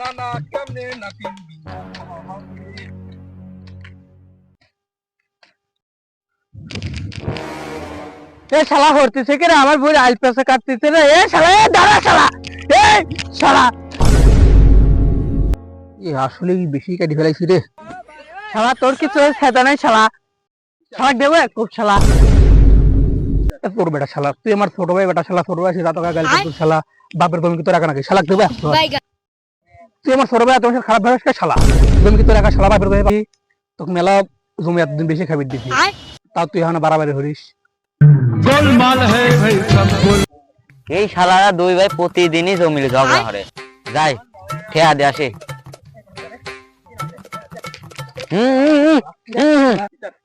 না না এ শালা হরতেছে কি রে আমার বই আইল পেছে কাটতেছে রে এ শালা এ দাঁড়া শালা এ শালা। এ আসলে কি বেশি কাটি ফেলাইছি রে? শালা তোর কিছু সেটা নাই শালা। শালা দেবো খুব শালা। তোর বেটা শালা তুই আমার ছোট ভাই বেটা শালা ছোট ভাই সে দাঁতকা গাল শালা। বাপের তুমি কি তোর একা নাকি? শালা দেবো তুই আমার ছোট ভাই তোমার খারাপ ভাবে শালা। তুমি কি তোর একা শালা বাপের ভাই তোকে মেলা জমি এতদিন বেশি খাবি দিছি। তাও তুই এখন বাড়াবাড়ি হরিস এই শালারা দুই ভাই প্রতিদিনই জমিলে ঝগড়া করে যাই ঠেয়া দে আসে।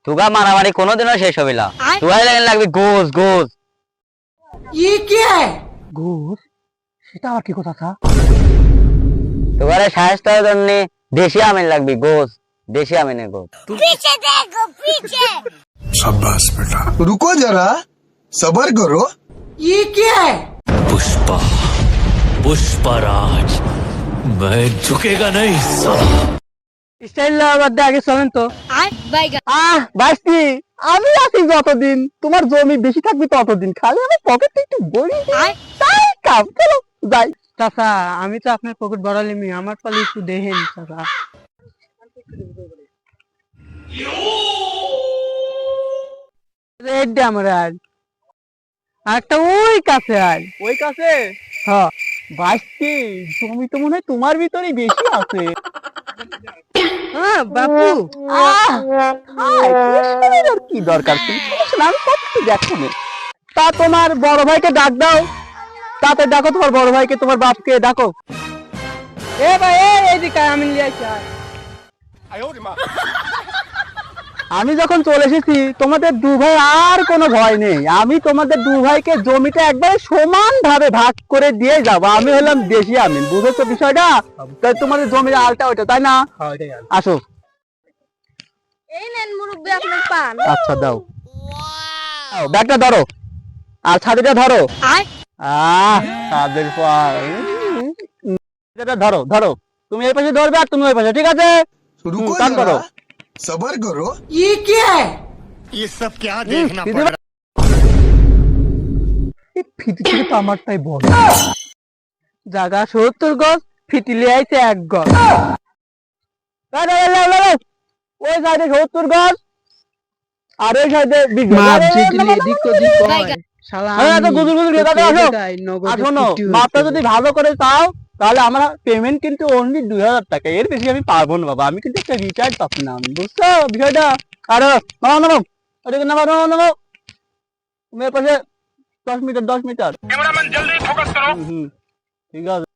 তুগা মারামারি কোনোদিনও শেষ হবে না। তুই লাগে লাগবে গোস গোস। ঘুষ সেটা আর কি কথা তোমার সাহায্য জন্য দেশি আমিন লাগবে গোস দেশি আমিনের গোস शाबाश बेटा रुको जरा सबर करो पुष्पा पुष्पराज मैं झुकेगा नहीं साला স্টাইল বাদ দিয়ে আগে চলেন তো আহ বাসি আমি আছি যতদিন তোমার জমি বেশি থাকবে ততদিন খালি আমার পকেট একটু বড়ি তাই কাম চলো যাই চাচা আমি তো আপনার পকেট বড়ালি মি আমার পালে একটু দেখেন চাচা। রেড আমার ওই কাছে ওই কাছে? হ্যাঁ। বাসি জমি তো মনে হয় তোমার ভিতরেই বেশি আছে। হ্যাঁ বাপু। কি দরকার? তুমি আমি সব কিছু দেখো? তা তোমার বড় ভাইকে ডাক দাও। তাতে ডাকো তোমার বড় ভাইকে তোমার বাপকে ডাকো এ ভাই এ এইদিকে আয়, আমি নিয়ে আসি আয়। আমি যখন চলে এসেছি তোমাদের দু ভাই আর কোনো ভয় নেই। আমি তোমাদের দু ভাইকে জমিটা একবারে সমান ভাবে ভাগ করে দিয়ে যাব। আমি হলাম দেশি আমিন বুঝেছ বিষয়টা? তাই তোমাদের জমির আলটা ওইটা তাই না? আসো। এই নেন মুরব্বী আপনার পান। আচ্ছা দাও। দাও, ব্যাগটা ধরো। আর ছাতিটা ধরো। আয়। আহ তাদের পর এটা ধরো ধরো তুমি এই পাশে ধরবে আর তুমি ওই পাশে ঠিক আছে रुको काम करो। जरा सबर करो ये सब क्या देखना ফিটি থেকে তো আমারটাই বড় জায়গা সত্তর গজ ফিটিলে আইছে এক গজ দাও, দাও, দাও, দাও, দাও। ওই সাইডে সত্তর গজ আর ওই সাইডে মাপটা যদি ভালো করে চাও তাহলে আমরা পেমেন্ট কিন্তু অনলি দুই হাজার টাকা। এর বেশি আমি পারব না বাবা। আমি কিন্তু একটা রিচার্জ পাচ্ছি না আমি বুঝছ? বিষয়টা। আর মেয়ের পাশে দশ মিটার দশ মিটার। হুম, হুম, ঠিক আছে।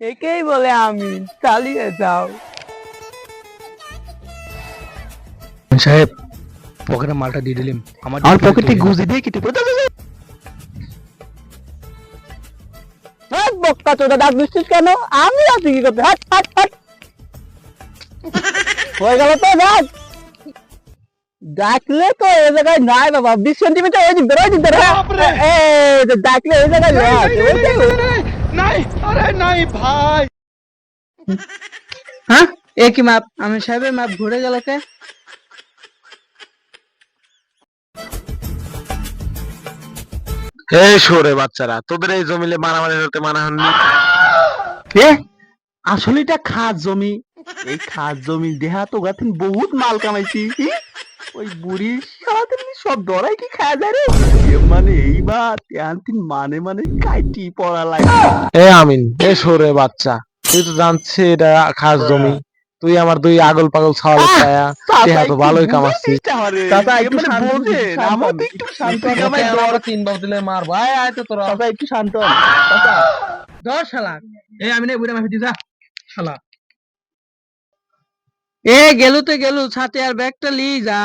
একেই বলে আমি চালিয়ে যাও। সাহেব পকেটে মালটা দিয়ে দিলাম আমার পকেটে গুজে দিয়ে কেটে বক্তা ডাক দিচ্ছিস কেন? আমি আছি কি করতে? হাট হাট হাট। হয়ে গেল তো ডাক ডাকলে তো এই জায়গায় নাই বাবা। বিশ সেন্টিমিটার ওই যে বেরোয় দিতে রে ডাকলে এই জায়গায় নাই। নাই আরে নাই ভাই। হ্যাঁ? একই মাপ? আমি সাহেবের মাপ ঘুরে গেল কে? এই সরে বাচ্চারা তোদের এই জমিলে মারামারি হতে মানা হয়নি? কে? আসলে এটা খাস জমি। এই খাস জমি দেহা তো গাথিন বহুত মাল কামাইছি ওই বুড়ি সারাদিন সব ডরাই কি খায় যায় রে? মানে এইবার তিন মানে মানে কাইটি পড়া লাগে এ আমিন এ সরে বাচ্চা। তুই তো জানছি এটা খাস জমি। তুই আমার দুই আগল পাগল ছাওয়াল ছায়া দেহা তো ভালোই কামাচ্ছিস। চাচা একটু শান্ত আমার একটু শান্ত আমি দর তিন বাবু দিলে মার ভাই আয় তো তোরা। চাচা একটু শান্ত। চাচা ধর শালা। এই আমি না বুড়া মাফি দিছা শালা। এ গেলু তো গেলু ছাতে আর ব্যাগটা লিয়ে যা।